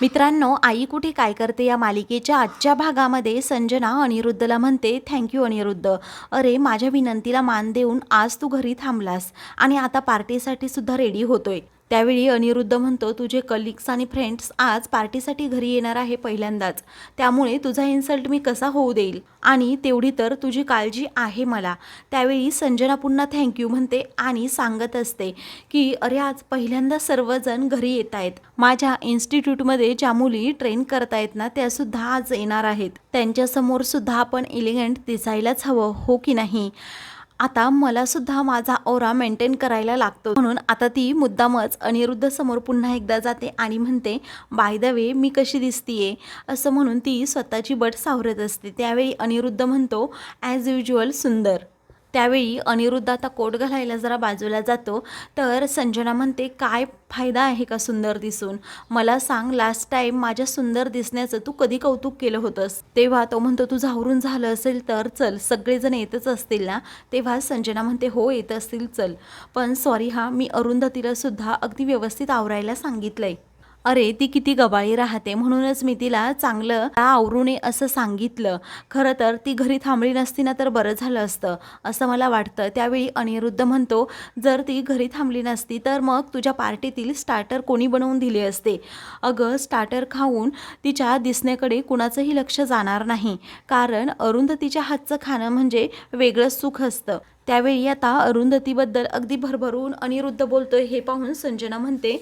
मित्रांनो आई कुठे काय करते या मालिकेच्या आजच्या भागामध्ये संजना अनिरुद्धला म्हणते थँक्यू अनिरुद्ध. अरे माझ्या विनंतीला मान देऊन आज तू घरी थांबलास आणि आता पार्टीसाठी सुद्धा रेडी होतोय. त्यावेळी अनिरुद्ध म्हणतो तुझे कलिग्स आणि फ्रेंड्स आज पार्टीसाठी घरी येणार आहे पहिल्यांदाच. त्यामुळे तुझा इन्सल्ट मी कसा होऊ देईल? आणि तेवढी तर तुझी काळजी आहे मला. त्यावेळी संजना पुन्हा थँक्यू म्हणते आणि सांगत असते की अरे आज पहिल्यांदा सर्वजण घरी येत आहेत. माझ्या इन्स्टिट्यूटमध्ये ज्या मुली ट्रेन करतायत ना त्या सुद्धा आज येणार आहेत. त्यांच्यासमोर सुद्धा आपण एलिगंट दिसायलाच हवं हो की नाही? आता मला सुद्धा माझा ओरा मेंटेन करायला लागतो. म्हणून आता ती मुद्दामच अनिरुद्ध समोर पुन्हा एकदा जाते आणि म्हणते बाय द वे मी कशी दिसतीये? असं म्हणून ती स्वतःची बट सावरत असते. त्यावेळी अनिरुद्ध म्हणतो ॲज युज्युअल सुंदर. त्यावेळी अनिरुद्ध आता कोट घालायला जरा बाजूला जातो. तर संजना म्हणते काय फायदा आहे का सुंदर दिसून? मला सांग लास्ट टाईम माझ्या सुंदर दिसण्याचं तू कधी कौतुक केलं होतंस? तेव्हा तो म्हणतो तू झावरून झालं असेल तर चल सगळेजण येतच असतील ना? तेव्हा संजना म्हणते हो येत असतील चल. पण सॉरी हा मी अरुंधतीला सुद्धा अगदी व्यवस्थित आवरायला सांगितलं आहे अरे ती किती गबाळी राहते. म्हणूनच मी तिला चांगलं आवरू नये असं सांगितलं. खरं तर ती घरी थांबली नसती ना तर बरं झालं असतं असं मला वाटतं. त्यावेळी अनिरुद्ध म्हणतो जर ती घरी थांबली नसती तर मग तुझ्या पार्टीतील स्टार्टर कोणी बनवून दिले असते? अगं स्टार्टर खाऊन तिच्या दिसण्याकडे कुणाचंही लक्ष जाणार नाही. कारण अरुंधतीच्या हातचं खाणं म्हणजे वेगळंच सुख असतं. त्यावेळी आता अरुंधतीबद्दल अगदी भरभरून अनिरुद्ध बोलतोय हे पाहून संजना म्हणते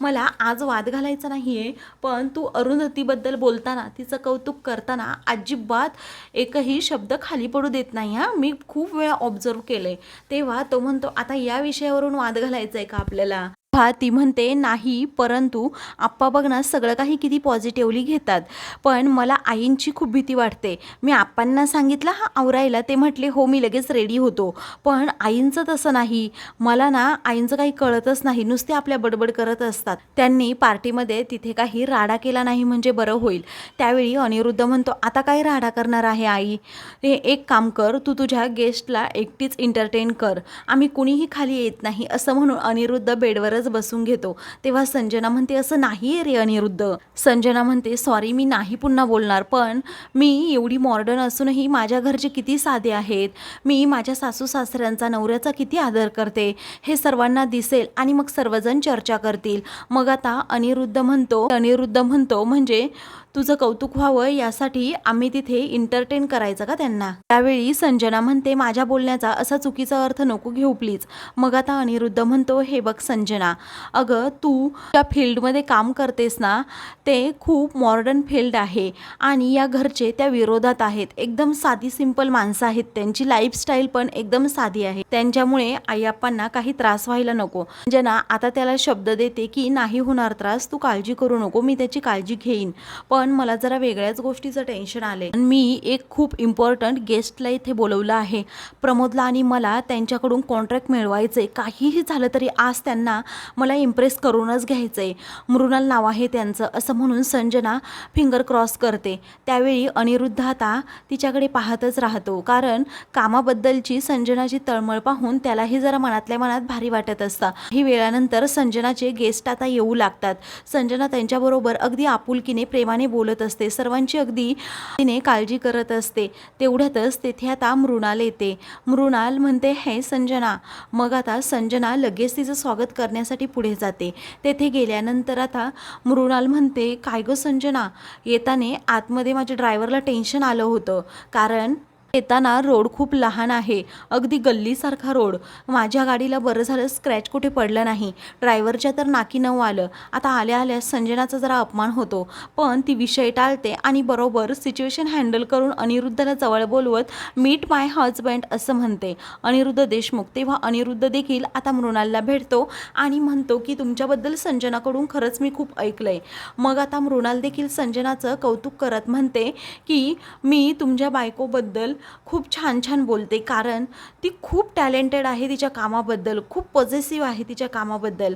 मला आज वाद घालायचा नाही आहे पण तू अरुंधतीबद्दल बोलताना तिचं कौतुक करताना अजिबात एकही शब्द खाली पडू देत नाही हा. मी खूप वेळा ऑब्झर्व केलं आहे तेव्हा तो म्हणतो आता या विषयावरून वाद घालायचा आहे का आपल्याला? हा ती म्हणते नाही परंतु आप्पा बघ ना सगळं काही किती पॉझिटिव्हली घेतात. पण मला आईंची खूप भीती वाटते. मी आप्पांना सांगितलं हा आवरायला. ते म्हटले हो मी लगेच रेडी होतो. पण आईंचं तसं नाही. मला ना आईंचं काही कळतच नाही. नुसते आपल्या बडबड करत असतात. त्यांनी पार्टीमध्ये तिथे काही राडा केला नाही म्हणजे बरं होईल. त्यावेळी अनिरुद्ध म्हणतो आता काय राडा करणार आहे आई? हे एक काम कर तू तुझ्या गेस्टला एकटीच एंटरटेन कर. आम्ही कुणीही खाली येत नाही. असं म्हणून अनिरुद्ध बेडवरच बसून घेतो. तेव्हा संजना म्हणते असं नाही रे अनिरुद्ध संजना म्हणते सॉरी मी नाही पुन्हा बोलणार पण मी एवढी मॉडर्न असूनही माझ्या घरचे किती साधे आहेत. मी माझ्या सासू सासऱ्यांचा नवऱ्याचा किती आदर करते. हे सर्वांना दिसेल आणि मग सर्वजण चर्चा करतील. मग आता अनिरुद्ध म्हणतो अनिरुद्ध म्हणतो म्हणजे तुझं कौतुक व्हावं यासाठी आम्ही तिथे इंटरटेन करायचं का त्यांना? त्यावेळी संजना म्हणते माझ्या बोलण्याचा असा चुकीचा अर्थ नको घेऊ प्लीज मग आता अनिरुद्ध म्हणतो हे बघ संजना अगं तू त्या फील्डमध्ये काम करतेस ना ते खूप मॉडर्न फील्ड आहे आणि या घरचे त्या विरोधात आहेत. एकदम साधी सिंपल माणसं आहेत. त्यांची लाईफस्टाईल पण एकदम साधी आहे. त्यांच्यामुळे आईआप्पांना काही त्रास व्हायला नको. जना आता त्याला शब्द देते की नाही होणार त्रास तू काळजी करू नको मी त्याची काळजी घेईन. पण पण मला जरा वेगळ्याच गोष्टीचं टेन्शन आले मी एक खूप इम्पॉर्टंट गेस्टला इथे बोलवलं आहे. प्रमोदला आणि मला त्यांच्याकडून कॉन्ट्रॅक्ट मिळवायचे काहीही झालं तरी आज त्यांना मला इम्प्रेस करूनच घ्यायचं आहे मृणाल नाव आहे त्यांचं असं म्हणून संजना फिंगर क्रॉस करते. त्यावेळी अनिरुद्ध आता तिच्याकडे पाहतच राहतो. कारण कामाबद्दलची संजनाची तळमळ पाहून त्यालाही जरा मनातल्या मनात भारी वाटत असतं. ही वेळानंतर संजनाचे गेस्ट आता येऊ लागतात. संजना त्यांच्याबरोबर अगदी आपुलकीने प्रेमाने बोलत असते. सर्वांची अगदी तिने काळजी करत असते. तेवढ्यातच तेथे आता मृणाल येते. मृणाल म्हणते हे संजना. मग आता संजना लगेच तिचं स्वागत करण्यासाठी पुढे जाते. तेथे गेल्यानंतर आता मृणाल म्हणते काय गं संजना? येताने आतमध्ये माझ्या ड्रायव्हरला टेन्शन आलं होतं. कारण येताना रोड खूप लहान आहे. अगदी गल्लीसारखा रोड. माझ्या गाडीला बरं झालं स्क्रॅच कुठे पडलं नाही. ड्रायव्हरच्या तर नाकी नऊ आलं. आता आल्या आल्या संजनाचा जरा अपमान होतो. पण ती विषय टाळते आणि बरोबर सिच्युएशन हँडल करून अनिरुद्धला जवळ बोलवत मीट माय हजबंड असं म्हणते. अनिरुद्ध देशमुख. तेव्हा अनिरुद्ध देखील आता मृणालला भेटतो आणि म्हणतो की तुमच्याबद्दल संजनाकडून खरंच मी खूप ऐकलंय. मग आता मृणाल देखील संजनाचं कौतुक करत म्हणते की मी तुमच्या बायकोबद्दल खूप छान छान बोलते. कारण ती खूप टॅलेंटेड आहे तिच्या कामाबद्दल खूप पॉझिटिव्ह आहे तिच्या कामाबद्दल.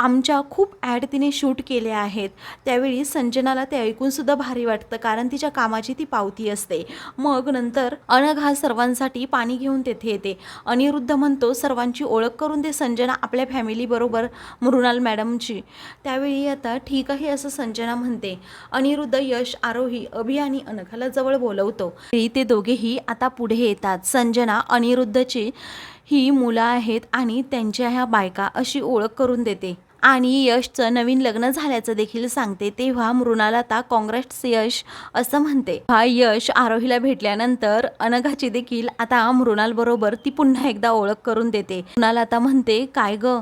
आमच्या खूप ॲड तिने शूट केल्या आहेत. त्यावेळी संजनाला ते ऐकूनसुद्धा भारी वाटतं कारण तिच्या कामाची ती पावती असते. मग नंतर अनघ हा सर्वांसाठी पाणी घेऊन तेथे येते. अनिरुद्ध म्हणतो सर्वांची ओळख करून दे संजना आपल्या फॅमिलीबरोबर मृणाल मॅडमची. त्यावेळी आता ठीक आहे असं संजना म्हणते. अनिरुद्ध यश आरोही अभि आणि अनघाला जवळ बोलवतो. तरी ते दोघेही आता पुढे येतात. संजना अनिरुद्धची ही मुलं आहेत आणि त्यांच्या ह्या बायका अशी ओळख करून देते. आणि यशचं नवीन लग्न झाल्याचं देखील सांगते तेव्हा मृणाल आता काँग्रेस यश असं म्हणते. हा यश आरोहीला भेटल्यानंतर अनघाची देखील आता मृणाल बरोबर ती पुन्हा एकदा ओळख करून देते. मृणालता म्हणते काय ग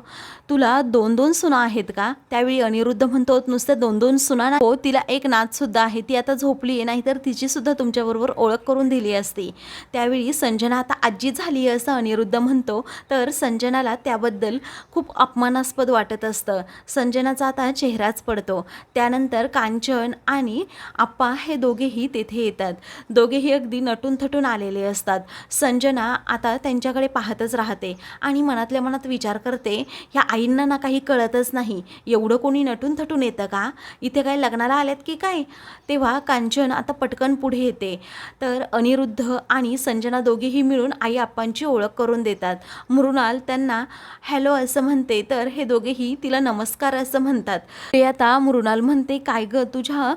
तुला दोन दोन सुना आहेत का? त्यावेळी अनिरुद्ध म्हणतो नुसते दोन दोन सुना हो तिला एक नाच सुद्धा आहे ती आता झोपली आहे नाहीतर तिची सुद्धा तुमच्याबरोबर ओळख करून दिली असती. त्यावेळी संजना आता आजी झाली आहे असं अनिरुद्ध म्हणतो तर संजनाला त्याबद्दल खूप अपमानास्पद वाटत असतं. संजनाचा आता चेहराच पडतो. त्यानंतर कांचन आणि आप्पा हे दोघेही तेथे येतात. दोघेही अगदी नटून थटून आलेले असतात. संजना आता त्यांच्याकडे पाहतच राहते आणि मनातल्या मनात विचार करते ह्या आईंना ना काही कळतच नाही. एवढं कोणी नटून थटून येतं का? इथे काय लग्नाला आल्यात की काय? तेव्हा कांचन आता पटकन पुढे येते. तर अनिरुद्ध आणि संजना दोघेही मिळून आई आप्पांची ओळख करून देतात. मृणाल त्यांना हॅलो असं म्हणते. तर हे दोघेही तिला नमस्कार असं म्हणतात. ते आता मृणाल म्हणते काय ग तुझ्या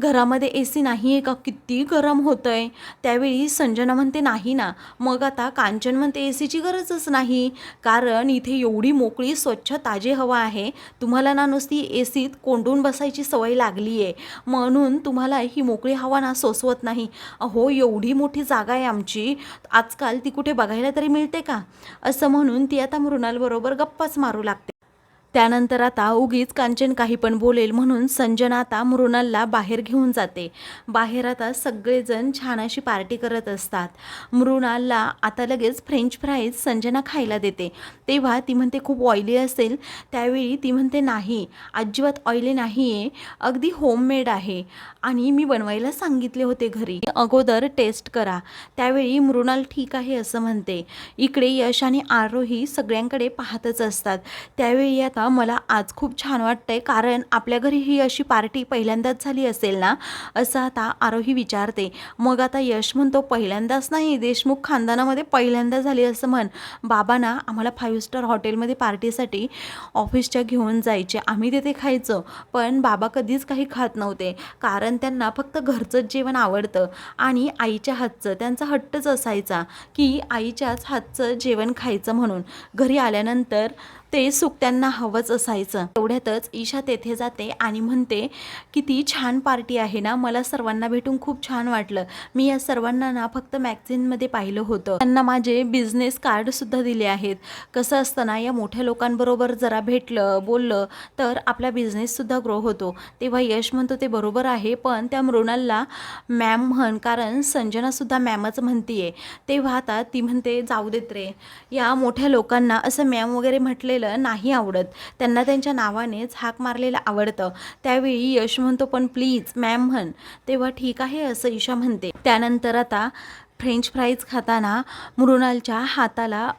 घरामध्ये ए सी नाही आहे का? किती गरम होतं आहे त्यावेळी संजना म्हणते नाही ना. मग आता कांचन म्हणते ए सीची गरजच नाही. कारण इथे एवढी मोकळी स्वच्छ ताजी हवा आहे. तुम्हाला ना नुसती ए सीत कोंडून बसायची सवय लागली आहे म्हणून तुम्हाला ही मोकळी हवा ना सोसवत नाही. अहो एवढी मोठी जागा आहे आमची. आजकाल ती कुठे बघायला तरी मिळते का? असं म्हणून ती आता मृणालबरोबर गप्पाच मारू लागते. त्यानंतर आता उगीच कांचन काही पण बोलेल म्हणून संजना आता मृणालला बाहेर घेऊन जाते. बाहेर आता सगळेजण छान अशी पार्टी करत असतात. मृणालला आता लगेच फ्रेंच फ्राईज संजना खायला देते. तेव्हा ती म्हणते खूप ऑइली असेल. त्यावेळी ती म्हणते नाही अजिबात ऑइली नाही आहे अगदी होममेड आहे. आणि मी बनवायला सांगितले होते घरी. अगोदर टेस्ट करा. त्यावेळी मृणाल ठीक आहे असं म्हणते. इकडे यश आणि आरोही सगळ्यांकडे पाहतच असतात. त्यावेळी आता मला आज खूप छान वाटतंय कारण आपल्या घरी ही अशी पार्टी पहिल्यांदाच झाली असेल ना असं आता आरोही विचारते. मग आता यश म्हणतो पहिल्यांदाच नाही देशमुख खानदानामध्ये पहिल्यांदा झाली असं म्हण. बाबा ना आम्हाला फाईव्ह स्टार हॉटेलमध्ये पार्टीसाठी ऑफिसच्या घेऊन जायचे. आम्ही तिथे खायचो पण बाबा कधीच काही खात नव्हते. कारण त्यांना फक्त घरचंच जेवण आवडतं आणि आईच्या हातचं त्यांचा हट्टच असायचा की आईच्याच हातचं जेवण खायचं म्हणून. घरी आल्यानंतर ते सुख त्यांना हवंच असायचं. तेवढ्यातच ईशा तेथे जाते आणि म्हणते किती छान पार्टी आहे ना मला सर्वांना भेटून खूप छान वाटलं. मी या सर्वांना ना फक्त मॅगझिनमध्ये पाहिलं होतं. त्यांना माझे बिझनेस कार्डसुद्धा दिले आहेत. कसं असतं ना या मोठ्या लोकांबरोबर जरा भेटलं बोललं तर आपला बिझनेससुद्धा ग्रो होतो. तेव्हा यश म्हणतो ते बरोबर आहे पण त्या मृणालला मॅम म्हण कारण संजनासुद्धा मॅमच म्हणतीये. तेव्हा आता ती म्हणते जाऊ देत रे. या मोठ्या लोकांना असं मॅम वगैरे म्हटले म्हटलेलं नाही आवडत. त्यांना त्यांच्या नावानेच हाक मारलेलं आवडतं. त्यावेळी यश म्हणतो पण प्लीज मॅम म्हण. तेव्हा ठीक आहे असं ईशा म्हणते. त्यानंतर आता फ्रेंच फ्राईज खाताना मृणालच्या हाताला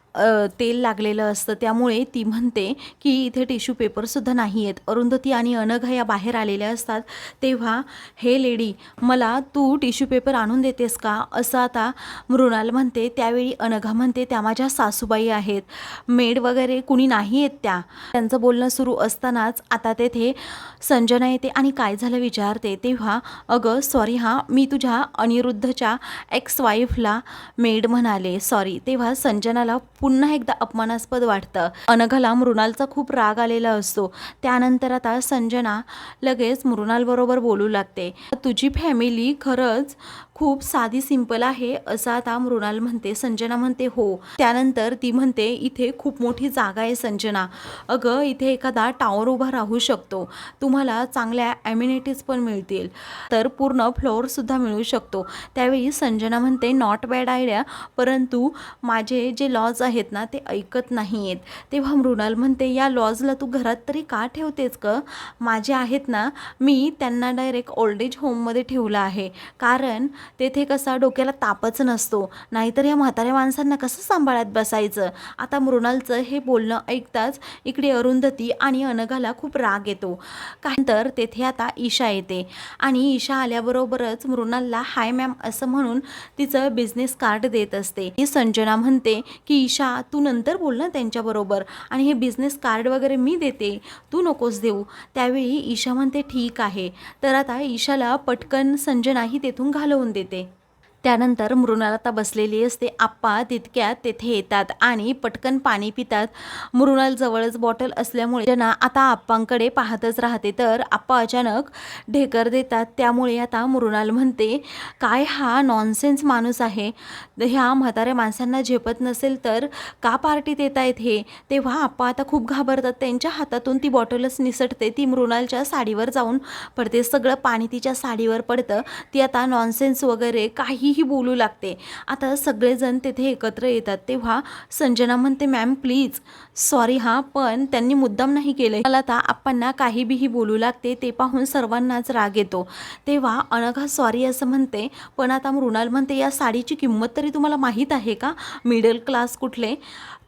तेल लागलेलं असतं. त्यामुळे ती म्हणते की इथे टिश्यू पेपरसुद्धा नाही आहेत अरुंधती आणि अनघा या बाहेर आलेल्या असतात. तेव्हा हे लेडी मला तू टिश्यू पेपर आणून देतेस का? असं आता मृणाल म्हणते. त्यावेळी अनघा म्हणते त्या माझ्या सासूबाई आहेत. मेड वगैरे कुणी नाही आहेत त्या. त्यांचं बोलणं सुरू असतानाच आता तेथे संजना येते आणि काय झालं विचारते. तेव्हा अगं सॉरी हां मी तुझ्या अनिरुद्धच्या एक्स वाईफ वाईफला मेड म्हणाले सॉरी. तेव्हा संजनाला पुन्हा एकदा अपमानास्पद वाटतं. अनघाला मृणालचा खूप राग आलेला असतो. त्यानंतर आता संजना लगेच मृणालबरोबर बोलू लागते. तुझी फॅमिली खरंच खूप साधी सिंपल आहे असं आता मृणाल म्हणते संजना म्हणते हो. त्यानंतर ती म्हणते इथे खूप मोठी जागा आहे संजना. अगं इथे एखादा टावर उभा राहू शकतो. तुम्हाला चांगल्या ॲम्युनिटीज पण मिळतील. तर पूर्ण फ्लोअरसुद्धा मिळू शकतो. त्यावेळी संजना म्हणते नॉट बॅड आयडिया परंतु माझे जे लॉज आहेत ना ते ऐकत नाही आहेत तेव्हा मृणाल म्हणते या लॉजला तू घरात तरी का ठेवतेस ग? माझे आहेत ना मी त्यांना डायरेक्ट ओल्ड एज होममध्ये ठेवलं आहे. कारण तेथे कसा डोक्याला तापच नसतो. नाहीतर या म्हाताऱ्या माणसांना कसं सांभाळत बसायचं? आता मृणालचं हे बोलणं ऐकताच इकडे अरुंधती आणि अनघाला खूप राग येतो. तर तेथे आता ईशा येते. आणि ईशा आल्याबरोबरच मृणालला हाय मॅम असं म्हणून तिचं बिझनेस कार्ड देत असते. ही संजना म्हणते की ईशा तू नंतर बोल ना त्यांच्याबरोबर आणि हे बिझनेस कार्ड वगैरे मी देते. तू नकोस देऊ. त्यावेळी ईशा म्हणते ठीक आहे. तर आता ईशाला पटकन संजना ही तेथून घालवून देते. Métete. त्यानंतर मृणाल आता बसलेली असते. आप्पा तितक्यात तेथे येतात आणि पटकन पाणी पितात. मृणाल जवळच बॉटल असल्यामुळे जना आता आप्पांकडे पाहतच राहते तर आप्पा अचानक ढेकर देतात. त्यामुळे आता मृणाल म्हणते काय हा नॉनसेन्स माणूस आहे? ह्या म्हाताऱ्या माणसांना झेपत नसेल तर का पार्टीत येत आहेत हे? तेव्हा आप्पा आता खूप घाबरतात. त्यांच्या हातातून ती बॉटलच निसटते. ती मृणालच्या साडीवर जाऊन पडते. सगळं पाणी तिच्या साडीवर पडतं. ती आता नॉनसेन्स वगैरे काही काहीही बोलू लागते. आता सगळेजण तेथे एकत्र येतात. तेव्हा संजना म्हणते मॅम प्लीज सॉरी हां पण त्यांनी मुद्दाम नाही केलं मला आता आप्पांना काही बीही बोलू लागते ते पाहून सर्वांनाच राग येतो. तेव्हा अनघा सॉरी असं म्हणते. पण आता मृणाल म्हणते या साडीची किंमत तरी तुम्हाला माहीत आहे का? मिडल क्लास कुठले?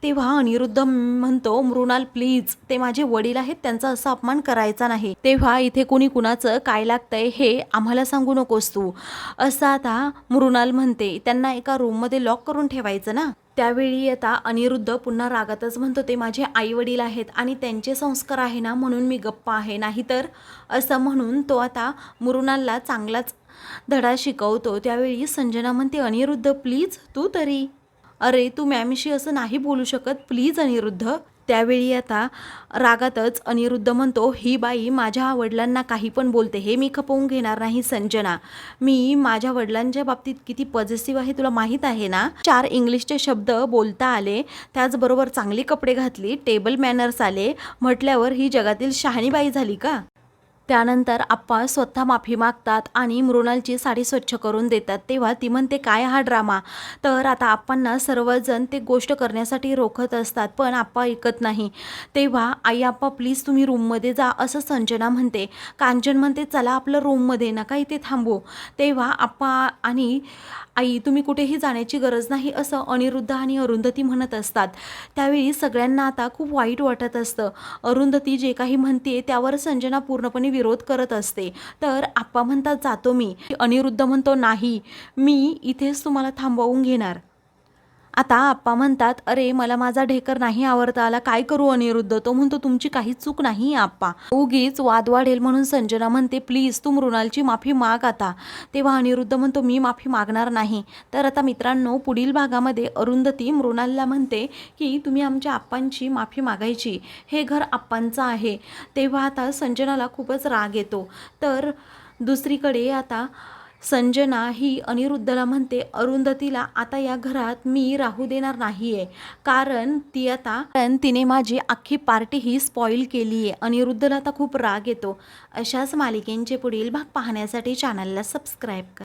तेव्हा अनिरुद्ध म्हणतो मृणाल प्लीज ते माझे वडील आहेत त्यांचा असा अपमान करायचा नाही. तेव्हा इथे कुणी कुणाचं काय लागतंय हे आम्हाला सांगू नकोस तू. असं आता मृणाल म्हणते. त्यांना एका रूममध्ये लॉक करून ठेवायचं ना? त्यावेळी आता अनिरुद्ध पुन्हा रागातच म्हणतो ते माझे आई वडील आहेत आणि त्यांचे संस्कार आहे ना म्हणून मी गप्प आहे. नाहीतर असं म्हणून तो आता मृणालला चांगलाच धडा शिकवतो. त्यावेळी संजना म्हणते अनिरुद्ध प्लीज तू तरी. अरे तू मॅमशी असं नाही बोलू शकत. प्लीज अनिरुद्ध. त्यावेळी आता रागातच अनिरुद्ध म्हणतो ही बाई माझ्या वडिलांना काही पण बोलते. हे मी खपवून घेणार नाही संजना. मी माझ्या वडिलांच्या बाबतीत किती पॉझिटिव्ह आहे तुला माहीत आहे ना? चार इंग्लिशचे शब्द बोलता आले त्याचबरोबर चांगले कपडे घातली टेबल मॅनर्स आले. म्हटल्यावर ही जगातील शहाणी बाई झाली का? त्यानंतर आप्पा स्वतः माफी मागतात आणि मृणालची साडी स्वच्छ करून देतात. तेव्हा ती म्हणते काय हा ड्रामा? तर आता आप्पांना सर्वजण ते गोष्ट करण्यासाठी रोखत असतात पण आप्पा ऐकत नाही. तेव्हा आई आप्पा प्लीज तुम्ही रूममध्ये जा असं संजना म्हणते. कांचन म्हणते चला आपलं रूममध्ये नका इथे थांबू. तेव्हा आप्पा आणि आई तुम्ही कुठेही जाण्याची गरज नाही असं अनिरुद्ध आणि अरुंधती म्हणत असतात. त्यावेळी सगळ्यांना आता खूप वाईट वाटत असतं. अरुंधती जे काही म्हणते त्यावर संजना पूर्णपणे विरोध करत असते. तर आप्पा म्हणतात जातो मी. अनिरुद्ध म्हणतो नाही मी इथेच तुम्हाला थांबवून घेणार. आता आप्पा म्हणतात अरे मला माझा ढेकर नाही आवडता आला. काय करू अनिरुद्ध? तो म्हणतो तुमची काही चूक नाही आप्पा. उगीच वाद वाढेल म्हणून संजना म्हणते प्लीज तू मृणालची माफी माग आता. तेव्हा अनिरुद्ध म्हणतो मी माफी मागणार नाही. तर आता मित्रांनो पुढील भागामध्ये अरुंधती मृणालला म्हणते की तुम्ही आमच्या आप्पांची माफी मागायची. हे घर आप्पांचं आहे. तेव्हा आता संजनाला खूपच राग येतो. तर दुसरीकडे आता संजना ही अनिरुद्धला म्हणते अरुंधतीला आता या घरात मी राहू देणार नाही आहे कारण ती आता कारण तिने माझी अख्खी पार्टी ही स्पॉईल केली आहे अनिरुद्धला आता खूप राग येतो. अशाच मालिकेंचे पुढील भाग पाहण्यासाठी चॅनलला सबस्क्राईब करा.